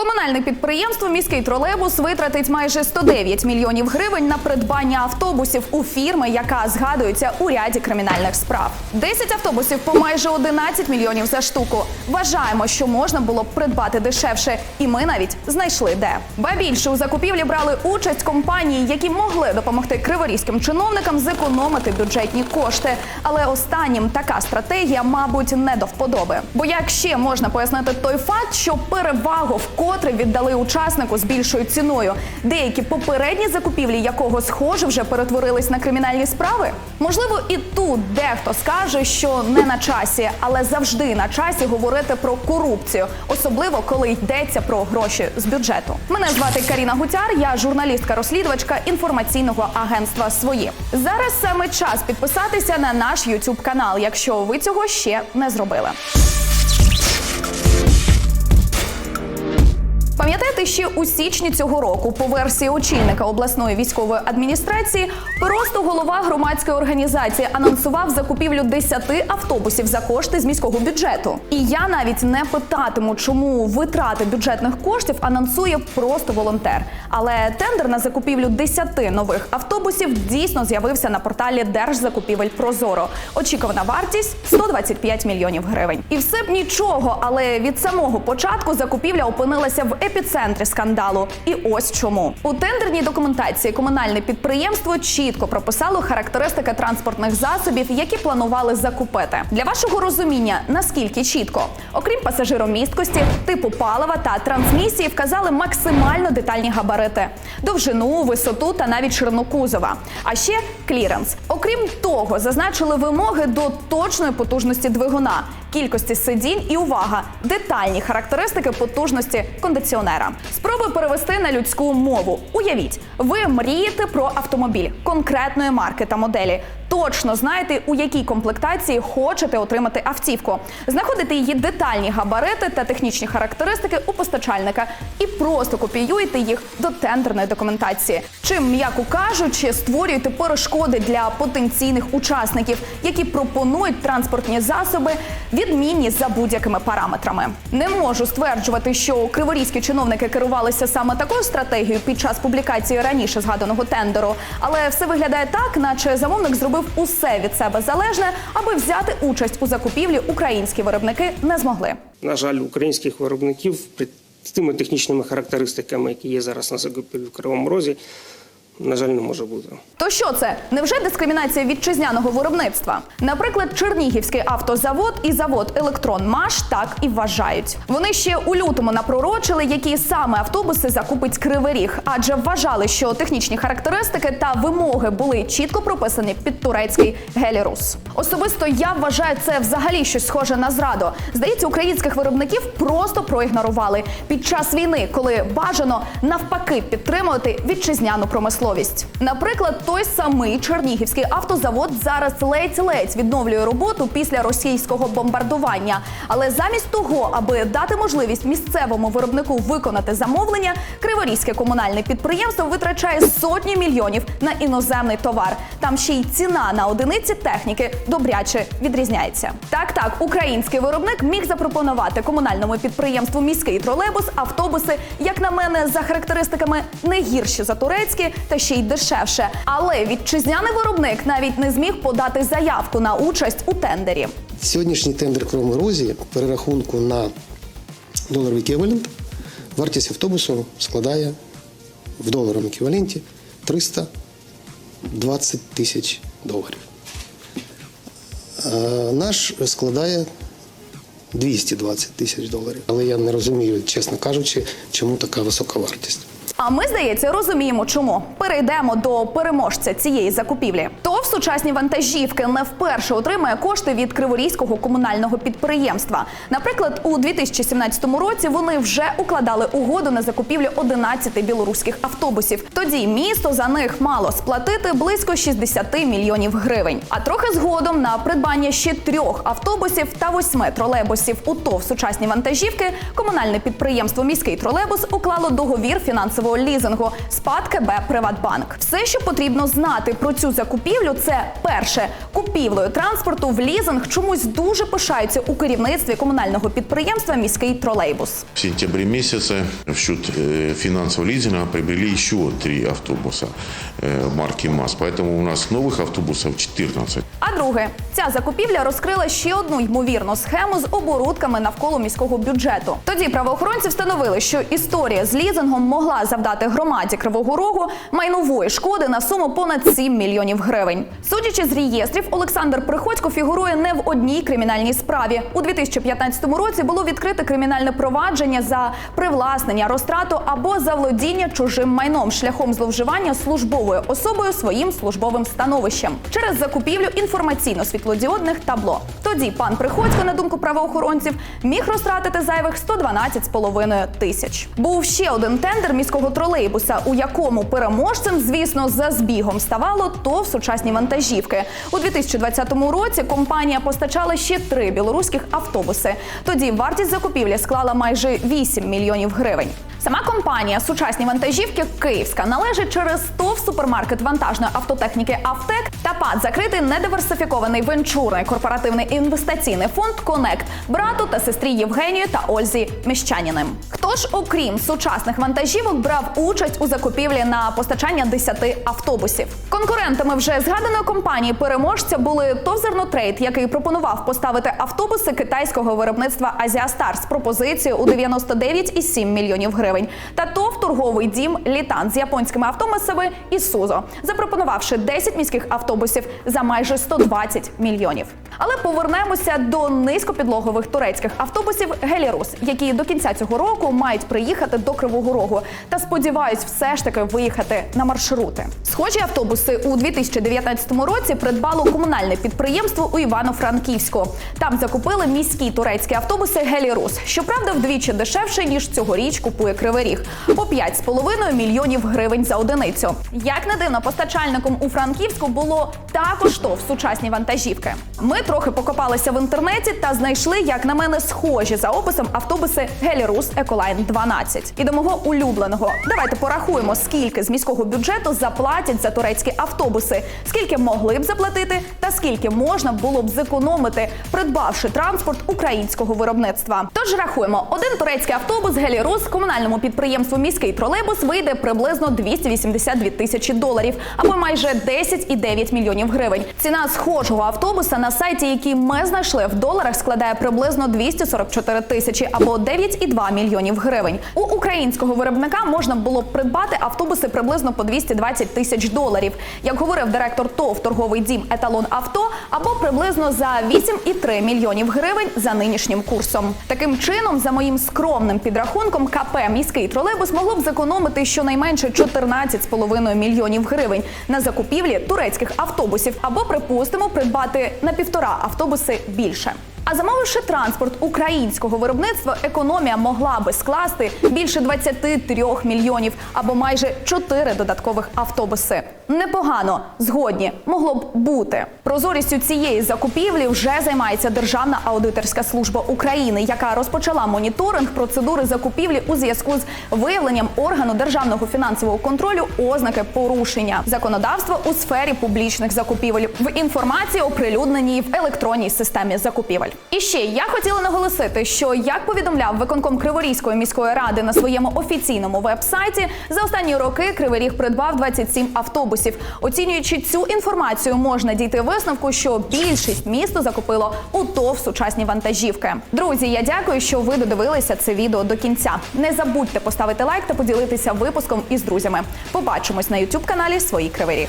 Комунальне підприємство міський тролейбус витратить майже 109 мільйонів гривень на придбання автобусів у фірми, яка згадується у ряді кримінальних справ. 10 автобусів по майже 11 мільйонів за штуку. Вважаємо, що можна було б придбати дешевше, і ми навіть знайшли де. Ба більше у закупівлі брали участь компанії, які могли допомогти криворізьким чиновникам зекономити бюджетні кошти. Але останнім така стратегія, мабуть, не до вподоби. Бо як ще можна пояснити той факт, що перевагу вкотре віддали учаснику з більшою ціною, деякі попередні закупівлі якого схоже вже перетворились на кримінальні справи? Можливо, і тут дехто скаже, що не на часі, але завжди на часі говорити про корупцію, особливо коли йдеться про гроші з бюджету. Мене звати Каріна Гутяр, я журналістка-розслідувачка інформаційного агентства Свої. Зараз саме час підписатися на наш YouTube канал, якщо ви цього ще не зробили. Пам'ятаєте, ще у січні цього року, по версії очільника обласної військової адміністрації, просто голова громадської організації анонсував закупівлю 10 автобусів за кошти з міського бюджету. І я навіть не питатиму, чому витрати бюджетних коштів анонсує просто волонтер. Але тендер на закупівлю 10 нових автобусів дійсно з'явився на порталі Держзакупівель Прозоро. Очікувана вартість 125 мільйонів гривень. І все б нічого, але від самого початку закупівля опинилася в епіцентрі скандалу. І ось чому у тендерній документації комунальне підприємство чітко прописало характеристики транспортних засобів, які планували закупити. Для вашого розуміння, наскільки чітко, окрім пасажиромісткості, типу палива та трансмісії, вказали максимально детальні габарити, довжину, висоту та навіть ширину кузова. А ще кліренс. Окрім того, зазначили вимоги до точної потужності двигуна, кількості сидінь і увага, детальні характеристики потужності кондиціонера. Спроби перевести на людську мову. Уявіть, ви мрієте про автомобіль конкретної марки та моделі. Точно знаєте, у якій комплектації хочете отримати автівку. Знаходите її детальні габарити та технічні характеристики у постачальника і просто копіюєте їх до тендерної документації. Чим, м'яко кажучи, створюєте перешкоди для потенційних учасників, які пропонують транспортні засоби, відмінні за будь-якими параметрами. Не можу стверджувати, що криворізькі чиновники керувалися саме такою стратегією під час публікації раніше згаданого тендеру, але все виглядає так, наче замовник зробив усе від себе залежне, аби взяти участь у закупівлі українські виробники не змогли. На жаль, українських виробників з тими технічними характеристиками, які є зараз на закупівлі в Кривому Розі, на жаль, не може бути. То що це? Невже дискримінація вітчизняного виробництва? Наприклад, Чернігівський автозавод і завод Електронмаш так і вважають. Вони ще у лютому напророчили, які саме автобуси закупить Кривий Ріг, адже вважали, що технічні характеристики та вимоги були чітко прописані під турецький гелірус. Особисто я вважаю це взагалі щось схоже на зраду. Здається, українських виробників просто проігнорували під час війни, коли бажано навпаки підтримувати вітчизняну промисловість. Наприклад, той самий Чернігівський автозавод зараз ледь-ледь відновлює роботу після російського бомбардування. Але замість того, аби дати можливість місцевому виробнику виконати замовлення, криворізьке комунальне підприємство витрачає сотні мільйонів на іноземний товар. Там ще й ціна на одиниці техніки добряче відрізняється. Так, так, український виробник міг запропонувати комунальному підприємству міський тролейбус, автобуси, як на мене, за характеристиками не гірші за турецькі та ще й дешевше. Але вітчизняний виробник навіть не зміг подати заявку на участь у тендері. Сьогоднішній тендер в Кривому Розі перерахунку на доларовий еквівалент. Вартість автобусу складає в доларовому еквіваленті 320 тисяч доларів. Наш складає 220 тисяч доларів. Але я не розумію, чесно кажучи, чому така висока вартість. А ми, здається, розуміємо, чому перейдемо до переможця цієї закупівлі. ТОВ сучасні вантажівки не вперше отримує кошти від криворізького комунального підприємства. Наприклад, у 2017 році вони вже укладали угоду на закупівлю 11 білоруських автобусів. Тоді місто за них мало сплатити близько 60 мільйонів гривень. А трохи згодом на придбання ще трьох автобусів та восьми тролейбусів у ТОВ сучасні вантажівки комунальне підприємство Міський тролейбус уклало договір фінансової комерційного лізингу СПАД КБ Приватбанк. Все, що потрібно знати про цю закупівлю, це перше купівлею транспорту в лізинг чомусь дуже пишаються у керівництві комунального підприємства Міський тролейбус. В сентябре месяце в счет э, финансового лизинга приобрели еще три автобуса э, марки МАЗ. Поэтому у нас новых автобусов 14. А друге, ця закупівля розкрила ще одну ймовірну схему з оборудками навколо міського бюджету. Тоді правоохоронці встановили, що історія з лізингом могла завдати громаді Кривого Рогу майнової шкоди на суму понад 7 мільйонів гривень. Судячи з реєстрів, Олександр Приходько фігурує не в одній кримінальній справі. У 2015 році було відкрите кримінальне провадження за привласнення, розтрату або заволодіння чужим майном шляхом зловживання службовою особою своїм службовим становищем через закупівлю інформаційно-світлодіодних табло. Тоді пан Приходько, на думку правоохоронців, міг розтратити зайвих 112,5 тисяч. Був ще один тендер міського тролейбуса, у якому переможцем, звісно, за збігом ставало ТОВ сучасні вантажівки. У 2020 році компанія постачала ще три білоруських автобуси. Тоді вартість закупівлі склала майже 8 мільйонів гривень. Сама компанія сучасні вантажівки Київська належить через ТОВ супермаркет вантажної автотехніки Автек та ПАД закритий недиверсифікований венчурний корпоративний інвестиційний фонд Конект брату та сестрі Євгенію та Ользі Міщаніним. Хто ж, окрім сучасних вантажівок, брав участь у закупівлі на постачання 10 автобусів? Конкурентами вже згаданої компанії переможця були ТОВ «Зернотрейд», який пропонував поставити автобуси китайського виробництва Азіастар з пропозицією у 99,7 мільйонів гривень, та ТОВ торговий дім Літан з японськими автобусами Ісузо, запропонувавши 10 міських автобусів за майже 120 мільйонів. Але повернемося до низькопідлогових турецьких автобусів Гелірус, які до кінця цього року мають приїхати до Кривого Рогу та сподіваюсь, все ж таки виїхати на маршрути. Схожі автобуси у 2019 році придбало комунальне підприємство у Івано-Франківську. Там закупили міські турецькі автобуси Гелірус. Щоправда, вдвічі дешевше ніж цьогоріч купує Кривий Ріг по 5,5 мільйонів гривень за одиницю. Як не дивно, постачальником у Франківську було також ТОВ сучасні вантажівки. Ми трохи покопалися в інтернеті та знайшли, як на мене, схожі за описом автобуси Гелірус Еколайн 12. І до мого улюбленого. Давайте порахуємо, скільки з міського бюджету заплатять за турецькі автобуси, скільки могли б заплатити, та скільки можна було б зекономити, придбавши транспорт українського виробництва. Тож рахуємо, один турецький автобус Гелірус комунальному підприємству міський тролейбус вийде приблизно 282 тисячі доларів або майже 10,9 мільйонів гривень. Ціна схожого автобуса на сайті, який ми знайшли в доларах, складає приблизно 244 тисячі або 9,2 мільйонів гривень. У українського виробника можна було б придбати автобуси приблизно по 220 тисяч доларів. Як говорив директор ТОВ торговий дім Еталон Авто, або приблизно за 8,3 мільйонів гривень за нинішнім курсом. Таким чином, за моїм скромним підрахунком, КП міський тролейбус могло б зекономити щонайменше 14,5 мільйонів гривень на закупівлі турецьких автобусів, або припустимо придбати на півтора автобуси більше. А замовивши транспорт українського виробництва, економія могла би скласти більше 23 мільйонів або майже 4 додаткових автобуси. Непогано, згодні, могло б бути. Прозорістю цієї закупівлі вже займається Державна аудиторська служба України, яка розпочала моніторинг процедури закупівлі у зв'язку з виявленням органу державного фінансового контролю ознаки порушення законодавства у сфері публічних закупівель в інформації, оприлюдненій в електронній системі закупівель. І ще я хотіла наголосити, що як повідомляв виконком Криворізької міської ради на своєму офіційному веб-сайті, за останні роки Кривий Ріг придбав 27 автобусів. Оцінюючи цю інформацію, можна дійти висновку, що більшість місто закупило у ТОВ сучасні вантажівки. Друзі, я дякую, що ви додивилися це відео до кінця. Не забудьте поставити лайк та поділитися випуском із друзями. Побачимось на youtube каналі Свої Кривий.